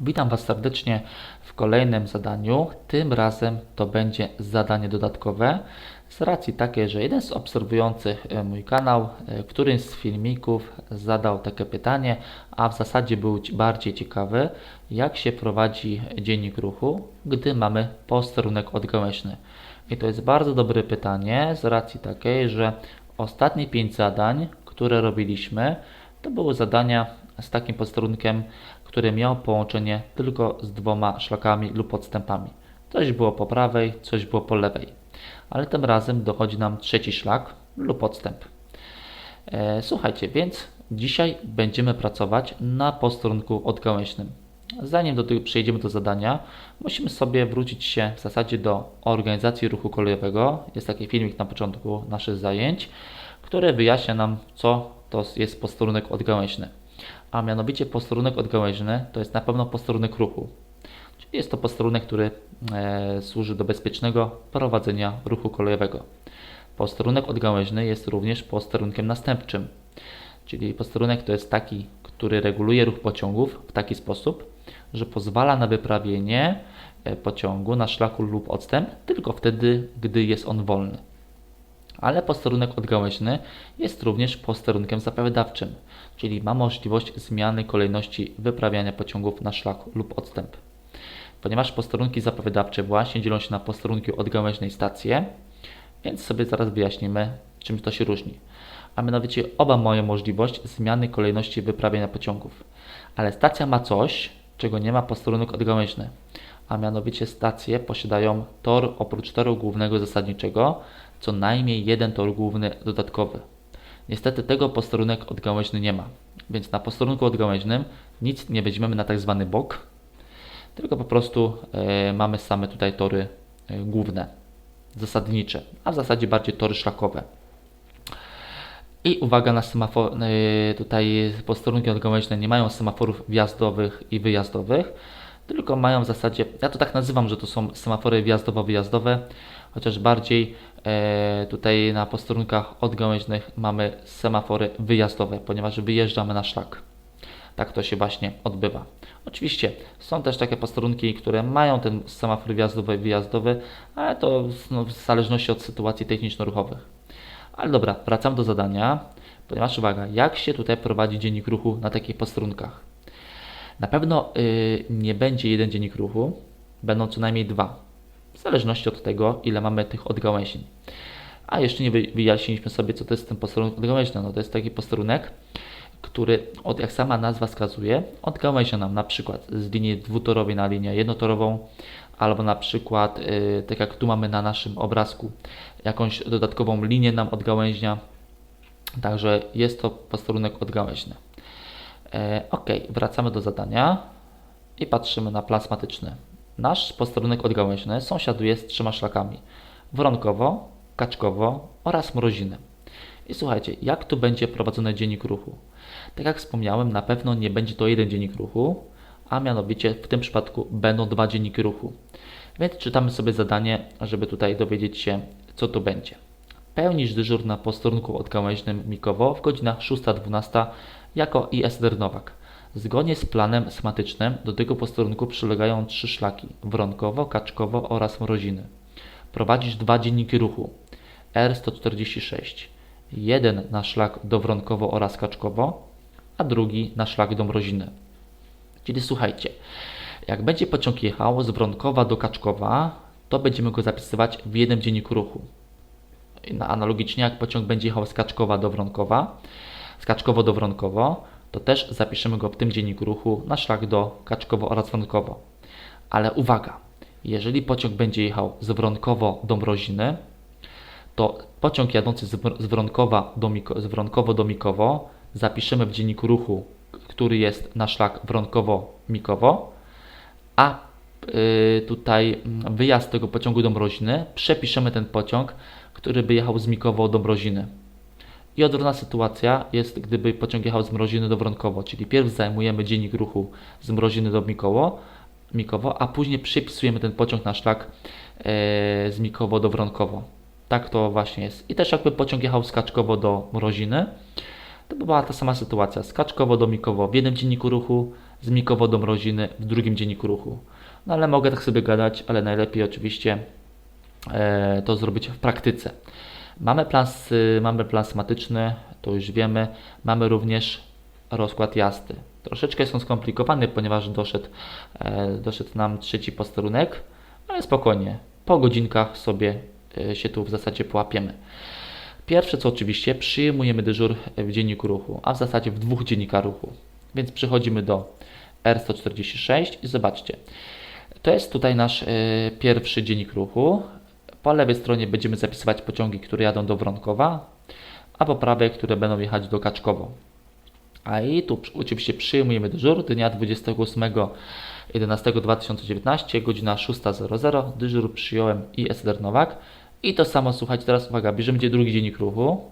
Witam Was serdecznie w kolejnym zadaniu. Tym razem to będzie zadanie dodatkowe z racji takiej, że jeden z obserwujących e, mój kanał e, którymś z filmików zadał takie pytanie, a w zasadzie był bardziej ciekawy, jak się prowadzi dziennik ruchu, gdy mamy posterunek odgałęźny. I to jest bardzo dobre pytanie z racji takiej, że ostatnie 5 zadań, które robiliśmy, to były zadania z takim posterunkiem, które miało połączenie tylko z dwoma szlakami lub odstępami. Coś było po prawej, coś było po lewej. Ale tym razem dochodzi nam trzeci szlak lub odstęp. E, słuchajcie, więc dzisiaj będziemy pracować na posterunku odgałęźnym. Zanim do tego przejdziemy do zadania, musimy sobie wrócić się w zasadzie do organizacji ruchu kolejowego. Jest taki filmik na początku naszych zajęć, który wyjaśnia nam, co to jest posterunek odgałęźny. A mianowicie posterunek odgałęźny to jest na pewno posterunek ruchu. Czyli jest to posterunek, który e, służy do bezpiecznego prowadzenia ruchu kolejowego. Posterunek odgałęźny jest również posterunkiem następczym. Czyli posterunek to jest taki, który reguluje ruch pociągów w taki sposób, że pozwala na wyprawienie e, pociągu na szlaku lub odstęp tylko wtedy, gdy jest on wolny. Ale posterunek odgałęźny jest również posterunkiem zapowiadawczym, czyli ma możliwość zmiany kolejności wyprawiania pociągów na szlak lub odstęp. Ponieważ posterunki zapowiadawcze właśnie dzielą się na posterunki odgałęźne i stacje, więc sobie zaraz wyjaśnimy, czym to się różni. A mianowicie oba mają możliwość zmiany kolejności wyprawiania pociągów. Ale stacja ma coś, czego nie ma posterunek odgałęźny. A mianowicie stacje posiadają tor oprócz toru głównego zasadniczego, co najmniej jeden tor główny dodatkowy. Niestety tego posterunek odgałęźny nie ma. Więc na posterunku odgałęźnym nic nie weźmiemy na tak zwany bok, tylko po prostu e, mamy same tutaj tory e, główne, zasadnicze, a w zasadzie bardziej tory szlakowe. I uwaga na semafor, e, tutaj posterunki odgałęźne nie mają semaforów wjazdowych i wyjazdowych, tylko mają w zasadzie, ja to tak nazywam, że to są semafory wjazdowo-wyjazdowe, chociaż bardziej tutaj na posterunkach odgałęźnych mamy semafory wyjazdowe, ponieważ wyjeżdżamy na szlak. Tak to się właśnie odbywa. Oczywiście są też takie posterunki, które mają ten semafor wjazdowy i wyjazdowy, ale to no, w zależności od sytuacji techniczno-ruchowych. Ale dobra, wracam do zadania, ponieważ uwaga, jak się tutaj prowadzi dziennik ruchu na takich posterunkach? Na pewno y, nie będzie jeden dziennik ruchu, będą co najmniej dwa, zależności od tego, ile mamy tych odgałęzień. A jeszcze nie wy- wyjaśniliśmy sobie, co to jest ten posterunek odgałęźny. No to jest taki posterunek, który, od, jak sama nazwa wskazuje, odgałęzia nam na przykład z linii dwutorowej na linię jednotorową, albo na przykład, y, tak jak tu mamy na naszym obrazku, jakąś dodatkową linię nam odgałęźnia. Także jest to posterunek odgałęźny. E, ok, wracamy do zadania i patrzymy na plan schematyczny. Nasz posterunek odgałęźny sąsiaduje z trzema szlakami: Woronkowo, Kaczkowo oraz Mroziny. I słuchajcie, jak tu będzie prowadzony dziennik ruchu? Tak jak wspomniałem, na pewno nie będzie to jeden dziennik ruchu, a mianowicie w tym przypadku będą dwa dzienniki ruchu. Więc czytamy sobie zadanie, żeby tutaj dowiedzieć się, co to będzie. Pełnisz dyżur na posterunku odgałęźnym Mikowo w godzinach 6-12 jako ISDR Nowak. Zgodnie z planem schematycznym do tego posterunku przylegają trzy szlaki Wronkowo, Kaczkowo oraz Mroziny. Prowadzisz dwa dzienniki ruchu R146. Jeden na szlak do Wronkowo oraz Kaczkowo, a drugi na szlak do Mroziny. Czyli słuchajcie, jak będzie pociąg jechał z Wronkowa do Kaczkowa, to będziemy go zapisywać w jednym dzienniku ruchu. Analogicznie jak pociąg będzie jechał z Kaczkowa do Wronkowa, z Kaczkowo do Wronkowo, to też zapiszemy go w tym dzienniku ruchu na szlak do Kaczkowo oraz Wronkowo. Ale uwaga, jeżeli pociąg będzie jechał z Wronkowo do Mroziny, to pociąg jadący z, Wr- z, Wronkowa do Miko, z Wronkowo do Mikowo zapiszemy w dzienniku ruchu, który jest na szlak Wronkowo-Mikowo, a y, tutaj mm, wyjazd tego pociągu do Mroziny przepiszemy ten pociąg, który by jechał z Mikowo do Mroziny. I odwrotna sytuacja jest, gdyby pociąg jechał z Mroziny do Wronkowo, czyli pierw zajmujemy dziennik ruchu z Mroziny do Mikoło, Mikowo, a później przypisujemy ten pociąg na szlak e, z Mikowo do Wronkowo. Tak to właśnie jest. I też jakby pociąg jechał z Kaczkowo do Mroziny, to by była ta sama sytuacja. Z Kaczkowo do Mikowo w jednym dzienniku ruchu, z Mikowo do Mroziny w drugim dzienniku ruchu. No ale mogę tak sobie gadać, ale najlepiej oczywiście e, to zrobić w praktyce. Mamy plan, s- mamy plan schematyczny, to już wiemy. Mamy również rozkład jazdy. Troszeczkę jest on skomplikowany, ponieważ doszedł, e, doszedł nam trzeci posterunek, ale spokojnie, po godzinkach sobie e, się tu w zasadzie połapiemy. Pierwsze co oczywiście, przyjmujemy dyżur w dzienniku ruchu, a w zasadzie w dwóch dziennikach ruchu. Więc przechodzimy do R146 i zobaczcie. To jest tutaj nasz e, pierwszy dziennik ruchu. Po lewej stronie będziemy zapisywać pociągi, które jadą do Wronkowa, a po prawej, które będą jechać do Kaczkowo. A i tu oczywiście przyjmujemy dyżur dnia 28.11.2019, godzina 6.00. Dyżur przyjąłem i Ester Nowak. I to samo, słuchajcie, teraz uwaga, bierzemy gdzie drugi dziennik ruchu.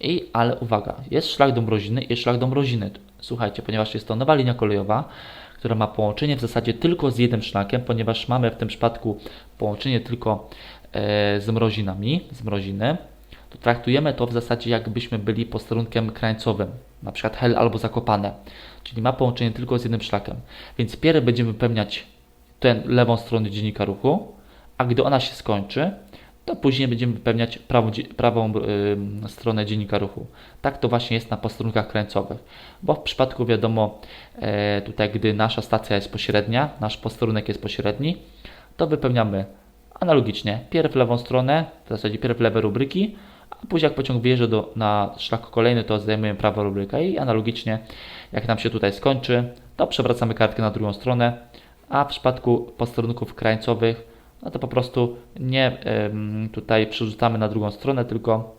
I, ale uwaga, jest szlak do Mroziny jest szlak do Mroziny. Słuchajcie, ponieważ jest to nowa linia kolejowa, która ma połączenie w zasadzie tylko z jednym szlakiem, ponieważ mamy w tym przypadku połączenie tylko e, z Mrozinami, z Mroziny, to traktujemy to w zasadzie jakbyśmy byli posterunkiem krańcowym, na przykład Hel albo Zakopane, czyli ma połączenie tylko z jednym szlakiem. Więc pierw będziemy wypełniać tę lewą stronę dziennika ruchu, a gdy ona się skończy, to później będziemy wypełniać prawą, prawą ym, stronę dziennika ruchu. Tak to właśnie jest na posterunkach krańcowych, bo w przypadku wiadomo, e, tutaj gdy nasza stacja jest pośrednia, nasz posterunek jest pośredni, to wypełniamy analogicznie pierw lewą stronę, w zasadzie pierw lewe rubryki, a później jak pociąg wyjeżdża do, na szlak kolejny, to zajmujemy prawą rubrykę i analogicznie jak nam się tutaj skończy, to przewracamy kartkę na drugą stronę, a w przypadku posterunków krańcowych no to po prostu nie tutaj przerzucamy na drugą stronę, tylko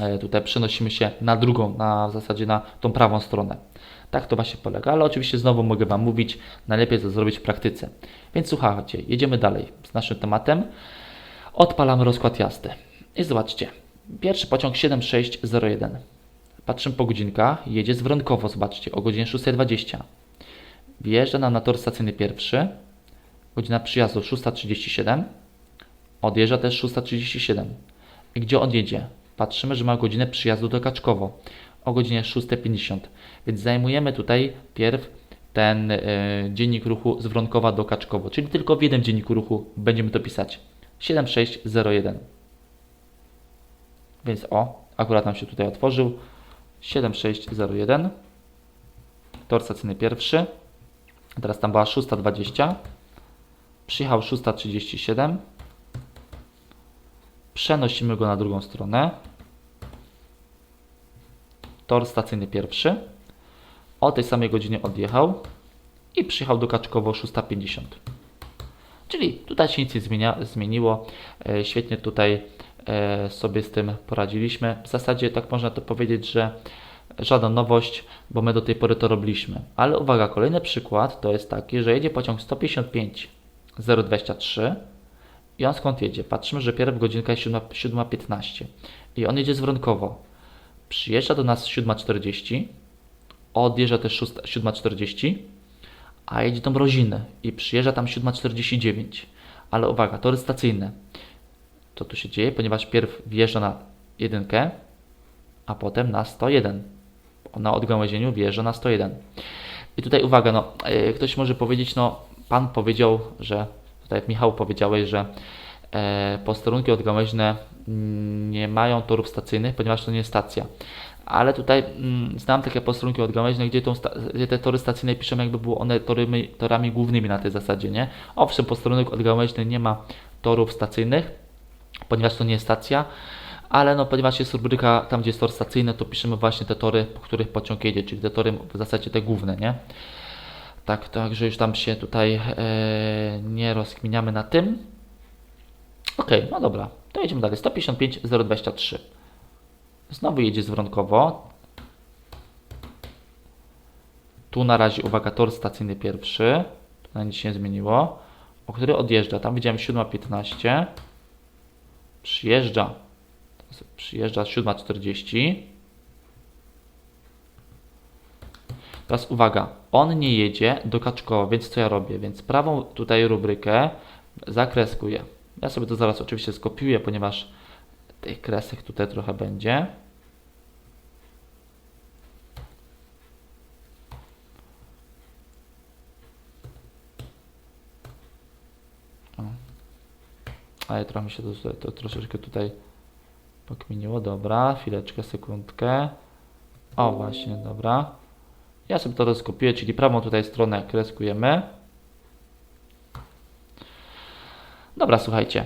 e, tutaj przenosimy się na drugą, na w zasadzie na tą prawą stronę. Tak to właśnie polega, ale oczywiście znowu mogę Wam mówić, najlepiej to zrobić w praktyce. Więc słuchajcie, jedziemy dalej z naszym tematem. Odpalamy rozkład jazdy. I zobaczcie, pierwszy pociąg 7601. Patrzymy po godzinkach, jedzie z Wronkowo, zobaczcie, o godzinie 6.20. Wjeżdża nam na tor stacyjny pierwszy, godzina przyjazdu 6.37, odjeżdża też 6.37. I gdzie on jedzie? Patrzymy, że ma godzinę przyjazdu do Kaczkowo o godzinie 6.50, więc zajmujemy tutaj pierw ten e, dziennik ruchu z Wronkowa do Kaczkowo, czyli tylko w jednym dzienniku ruchu będziemy to pisać. 7601. Więc o, akurat nam się tutaj otworzył. 7601. Tor stacyjny pierwszy. Teraz tam była 620. Przyjechał 637. Przenosimy go na drugą stronę. Tor stacyjny pierwszy. O tej samej godzinie odjechał i przyjechał do Kaczkowo 650. Czyli tutaj się nic nie zmienia, zmieniło. E, świetnie tutaj e, sobie z tym poradziliśmy. W zasadzie tak można to powiedzieć, że żadna nowość, bo my do tej pory to robiliśmy. Ale uwaga, kolejny przykład to jest taki, że jedzie pociąg 155 023 i on skąd jedzie? Patrzymy, że pierw godzinka jest 7 7.15 i on jedzie z Wronkowo. Przyjeżdża do nas 7.40, odjeżdża też 6 7.40, a jedzie do Mroziny i przyjeżdża tam 7.49. Ale uwaga, tory stacyjne. Co tu się dzieje? Ponieważ pierw wjeżdża na jedynkę, a potem na 101. Na odgałęzieniu wjeżdża na 101. I tutaj uwaga, no, e, ktoś może powiedzieć, no, pan powiedział, że, tutaj jak Michał powiedziałeś, że e, posterunki odgałęźne mm, nie mają torów stacyjnych, ponieważ to nie jest stacja. Ale tutaj mm, znam takie posterunki odgałęźne, gdzie, tą gdzie te tory stacyjne piszemy, jakby były one torymi, torami głównymi na tej zasadzie, nie? Owszem, posterunek odgałęźny nie ma torów stacyjnych, ponieważ to nie jest stacja, ale no, ponieważ jest rubryka tam, gdzie jest tor stacyjny, to piszemy właśnie te tory, po których pociąg jedzie, czyli te tory w zasadzie te główne, nie? Tak, także już tam się tutaj e, nie rozkminiamy na tym. Ok, no dobra, to jedziemy dalej. 155 023. Znowu jedzie z Wronkowo. Tu na razie, uwaga, tor stacyjny pierwszy. Tu na nic się nie zmieniło. O który odjeżdża? Tam widziałem 7.15. Przyjeżdża. Przyjeżdża 7.40. Teraz uwaga, on nie jedzie do Kaczkowa, więc co ja robię? Więc prawą tutaj rubrykę zakreskuję. Ja sobie to zaraz oczywiście skopiuję, ponieważ tych kresek tutaj trochę będzie. Ale trochę mi się to, to troszeczkę tutaj pokminiło. Dobra, chwileczkę, sekundkę. O, właśnie, dobra. Ja sobie to rozkopiuję, czyli prawą tutaj stronę kreskujemy. Dobra, słuchajcie.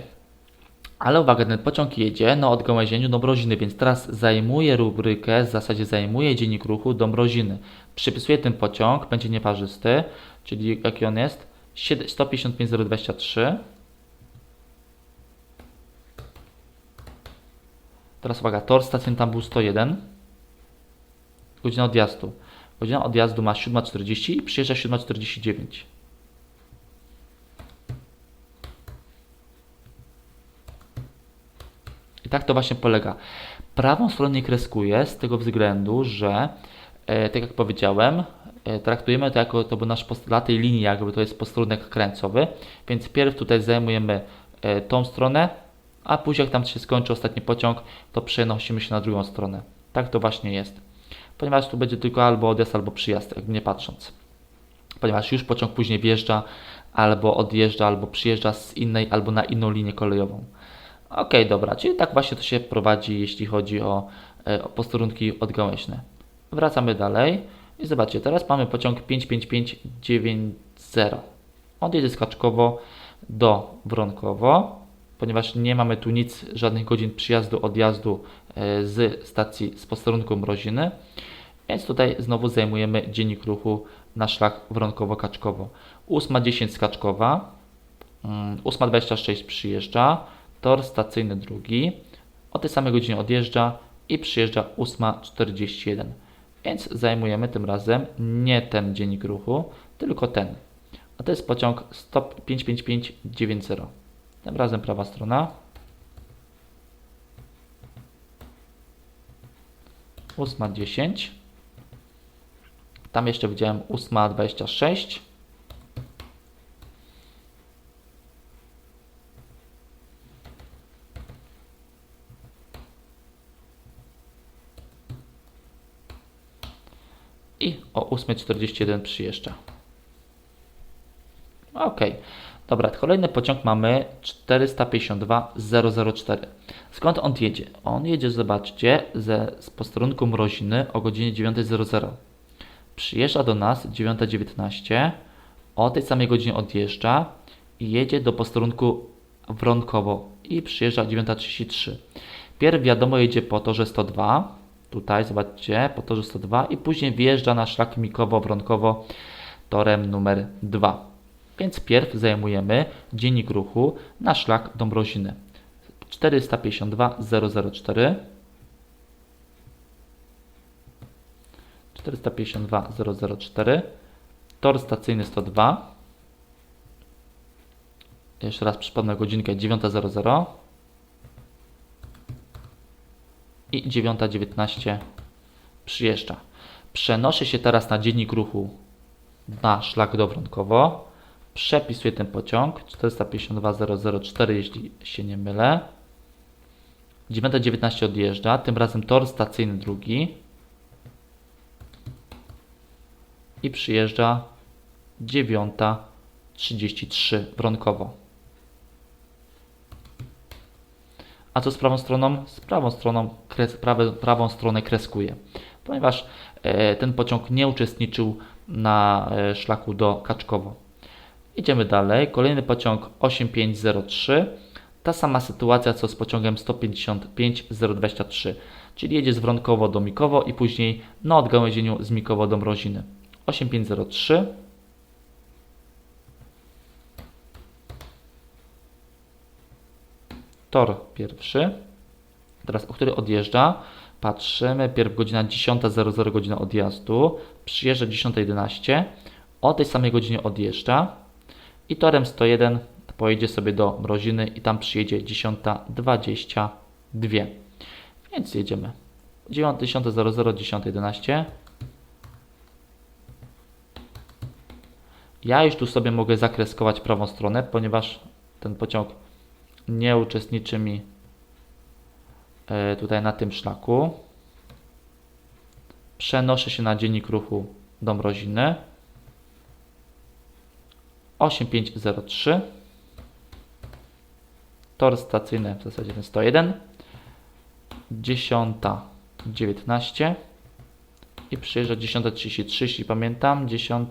Ale uwaga, ten pociąg jedzie na odgałęzieniu Dąbroziny, więc teraz zajmuje rubrykę, w zasadzie zajmuje dziennik ruchu Dąbroziny. Przypisuję ten pociąg, będzie nieparzysty, czyli jaki on jest? 155023. Teraz uwaga, tor stacyjny tam był 101. Godzina odjazdu. Godzina odjazdu ma 7.40 i przyjeżdża 7.49. I tak to właśnie polega. Prawą stronę nie kreskuję z tego względu, że e, tak jak powiedziałem, e, traktujemy to jako to był nasz dla tej linii, jakby to jest posterunek kręcowy, więc pierw tutaj zajmujemy e, tą stronę, a później jak tam się skończy ostatni pociąg, to przenosimy się na drugą stronę. Tak to właśnie jest. Ponieważ tu będzie tylko albo odjazd, albo przyjazd, jakby nie patrząc. Ponieważ już pociąg później wjeżdża, albo odjeżdża, albo przyjeżdża z innej, albo na inną linię kolejową. Ok, dobra, czyli tak właśnie to się prowadzi, jeśli chodzi o, e, o posterunki odgałęźne. Wracamy dalej i zobaczcie, teraz mamy pociąg 55590. On jedzie skaczkowo do Wronkowo, ponieważ nie mamy tu nic, żadnych godzin przyjazdu, odjazdu z stacji, z posterunku Mroziny, więc tutaj znowu zajmujemy dziennik ruchu na szlak Wronkowo-Kaczkowo. 8.10 Skaczkowa, mm, 8.26 przyjeżdża, tor stacyjny drugi, o tej samej godzinie odjeżdża i przyjeżdża 8.41. Więc zajmujemy tym razem nie ten dziennik ruchu, tylko ten. A to jest pociąg stop 55590. Tym razem prawa strona. 8.10. Tam jeszcze widziałem 8.26. i o 8.41 przyjeżdża. Ok, dobra, kolejny pociąg mamy 452.004. Skąd on jedzie? On jedzie, zobaczcie, ze, z posterunku Mroziny o godzinie 9.00. Przyjeżdża do nas 9.19, o tej samej godzinie odjeżdża i jedzie do posterunku Wronkowo i przyjeżdża 9.33. Pierw wiadomo jedzie po torze 102, tutaj zobaczcie, po torze 102 i później wjeżdża na szlak Mikowo-Wronkowo torem numer 2. Więc pierw zajmujemy dziennik ruchu na szlak Dąbroziny. 452 004 452 004 tor stacyjny 102 jeszcze raz przypomnę godzinkę 9.00 i 9.19 przyjeżdża. Przenoszę się teraz na dziennik ruchu na szlak do Wronkowo. Przepisuję ten pociąg 452.004, jeśli się nie mylę. 9.19 odjeżdża, tym razem tor stacyjny drugi i przyjeżdża 9.33 Wronkowo. A co z prawą stroną? Z prawą stroną kres, prawe, prawą stronę kreskuję, ponieważ e, ten pociąg nie uczestniczył na e, szlaku do Kaczkowo. Idziemy dalej. Kolejny pociąg 8503. Ta sama sytuacja co z pociągiem 155023, czyli jedzie z Wronkowo do Mikowo i później na odgałęzieniu z Mikowo do Mroziny. 8503 tor pierwszy, teraz o który odjeżdża, patrzymy, pierw godzina 10.00 godzina odjazdu, przyjeżdża 10.11, o tej samej godzinie odjeżdża i torem 101 pojedzie sobie do Mroziny i tam przyjedzie 10.22. Więc jedziemy. 10.00, 10.11. Ja już tu sobie mogę zakreskować prawą stronę, ponieważ ten pociąg nie uczestniczy mi e, tutaj na tym szlaku. Przenoszę się na dziennik ruchu do Mroziny. 8503 tor stacyjny w zasadzie ten 101, 10.19 i przyjeżdża 10.33, jeśli pamiętam, 10,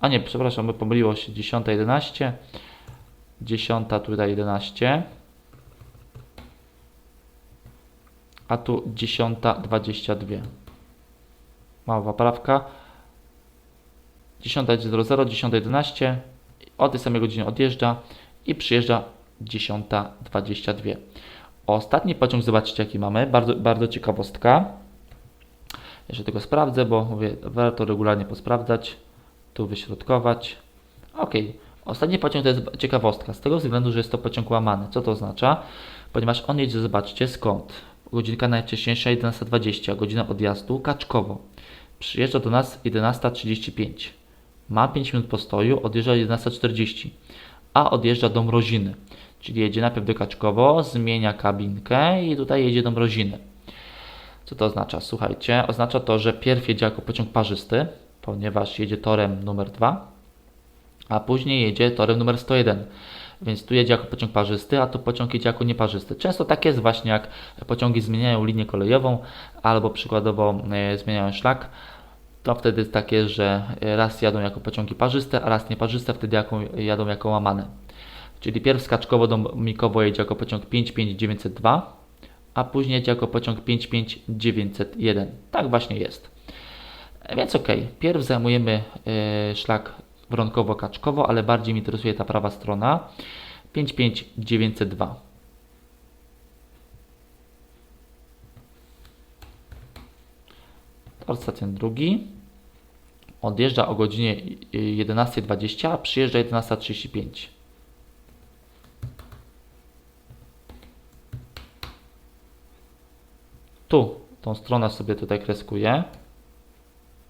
a nie, przepraszam, bo pomyliło się, 10.11, 10 tutaj 11, a tu 10.22. Mała poprawka. 10.00, 10.11, o tej samej godzinie odjeżdża i przyjeżdża 10.22. Ostatni pociąg, zobaczcie jaki mamy, bardzo, bardzo ciekawostka. Jeszcze tego sprawdzę, bo mówię, warto regularnie posprawdzać, tu wyśrodkować. Ok, ostatni pociąg to jest ciekawostka, z tego względu, że jest to pociąg łamany. Co to oznacza? Ponieważ on jedzie, zobaczcie, skąd? Godzinka najwcześniejsza 11.20, godzina odjazdu, Kaczkowo. Przyjeżdża do nas 11.35. Ma 5 minut postoju, odjeżdża 11.40, a odjeżdża do Mroziny. Czyli jedzie najpierw do Kaczkowo, zmienia kabinkę i tutaj jedzie do Mroziny. Co to oznacza? Słuchajcie, oznacza to, że pierw jedzie jako pociąg parzysty, ponieważ jedzie torem numer 2, a później jedzie torem numer 101. Więc tu jedzie jako pociąg parzysty, a tu pociąg jedzie jako nieparzysty. Często tak jest właśnie, jak pociągi zmieniają linię kolejową albo przykładowo e, zmieniają szlak, to wtedy jest takie, że raz jadą jako pociągi parzyste, a raz nieparzyste, wtedy jadą jako łamane. Czyli pierw skaczkowo do Mikowo jedzie jako pociąg 55902, a później jedzie jako pociąg 55901. Tak właśnie jest. Więc ok, pierw zajmujemy y, szlak Wronkowo-Kaczkowo, ale bardziej mnie interesuje ta prawa strona 55902. Tor stacjon drugi odjeżdża o godzinie 11.20, a przyjeżdża 11.35. Tu tą stronę sobie tutaj kreskuję,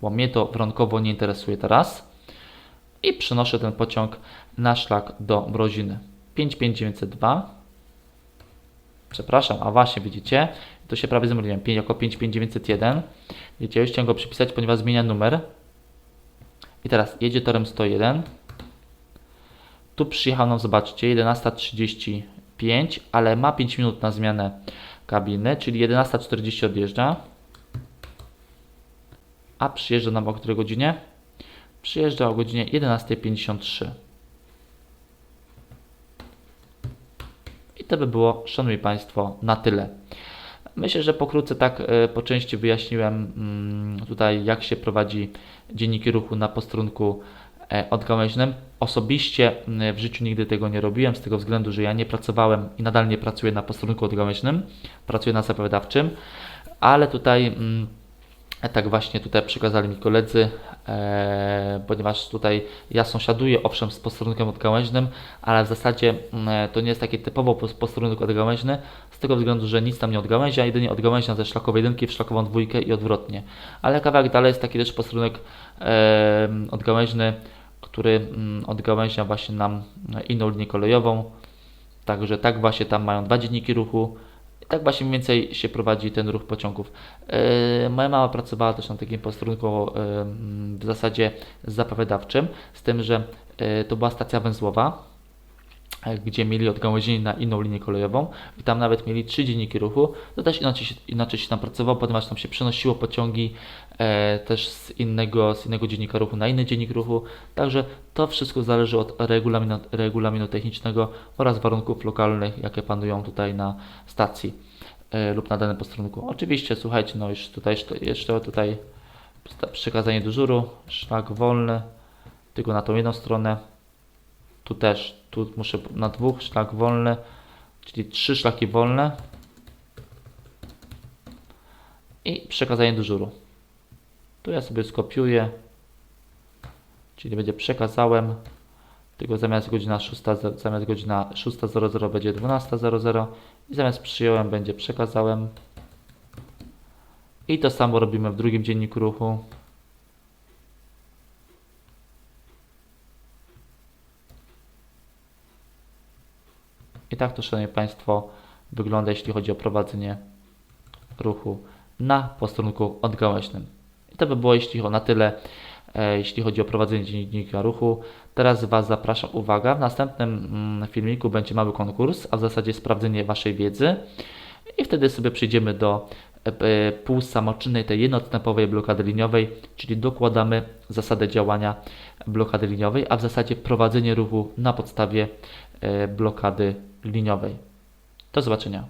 bo mnie to wronkowo nie interesuje teraz. I przenoszę ten pociąg na szlak do Mroziny. 55902. Przepraszam, a właśnie widzicie, to się prawie zamyliłem. Jako 55901. Wiecie, już chciałem go przypisać, ponieważ zmienia numer. I teraz jedzie torem 101. Tu przyjechał nam, zobaczcie, 11.35, ale ma 5 minut na zmianę kabiny, czyli 11.40 odjeżdża. A przyjeżdża nam o której godzinie? Przyjeżdża o godzinie 11.53. I to by było, szanowni Państwo, na tyle. Myślę, że pokrótce tak e, po części wyjaśniłem mm, tutaj, jak się prowadzi dzienniki ruchu na posterunku e, odgałęźnym. Osobiście mm, w życiu nigdy tego nie robiłem, z tego względu, że ja nie pracowałem i nadal nie pracuję na posterunku odgałęźnym, pracuję na zapowiadawczym, ale tutaj mm, tak właśnie tutaj przekazali mi koledzy, e, ponieważ tutaj ja sąsiaduję owszem z posterunkiem odgałęźnym, ale w zasadzie e, to nie jest taki typowo posterunek odgałęźny, z tego względu, że nic tam nie odgałęzia, jedynie odgałęźnia ze szlakowej jedynki w szlakową dwójkę i odwrotnie. Ale kawałek dalej jest taki też posterunek e, odgałęźny, który mm, odgałęźnia właśnie nam inną linię kolejową, także tak właśnie tam mają dwa dzienniki ruchu, tak właśnie mniej więcej się prowadzi ten ruch pociągów. Yy, moja mama pracowała też na takim posterunku yy, w zasadzie zapowiadawczym, z tym, że yy, to była stacja węzłowa, gdzie mieli odgałęzienie na inną linię kolejową i tam nawet mieli trzy dzienniki ruchu, to też inaczej się, inaczej się tam pracowało, ponieważ tam się przenosiło pociągi e, też z innego, z innego dziennika ruchu na inny dziennik ruchu, także to wszystko zależy od regulaminu, regulaminu technicznego oraz warunków lokalnych, jakie panują tutaj na stacji e, lub na danym posterunku. Oczywiście, słuchajcie, no już tutaj jeszcze tutaj przekazanie dyżuru, szlak wolny, tylko na tą jedną stronę, tu też, tu muszę na dwóch szlak wolny, czyli trzy szlaki wolne i przekazanie dyżuru. Tu ja sobie skopiuję, czyli będzie przekazałem, tylko zamiast godzina 6, zamiast godzina 6.00 będzie 12.00 i zamiast przyjąłem będzie przekazałem. I to samo robimy w drugim dzienniku ruchu. I tak to, Szanowni Państwo, wygląda, jeśli chodzi o prowadzenie ruchu na posterunku odgałęźnym. I to by było, jeśli o na tyle e, jeśli chodzi o prowadzenie dziennika ruchu. Teraz Was zapraszam, uwaga, w następnym mm, filmiku będzie mały konkurs, a w zasadzie sprawdzenie Waszej wiedzy i wtedy sobie przejdziemy do e, e, półsamoczynnej, tej jednostępowej blokady liniowej, czyli dokładamy zasadę działania blokady liniowej, a w zasadzie prowadzenie ruchu na podstawie e, blokady liniowej. Do zobaczenia.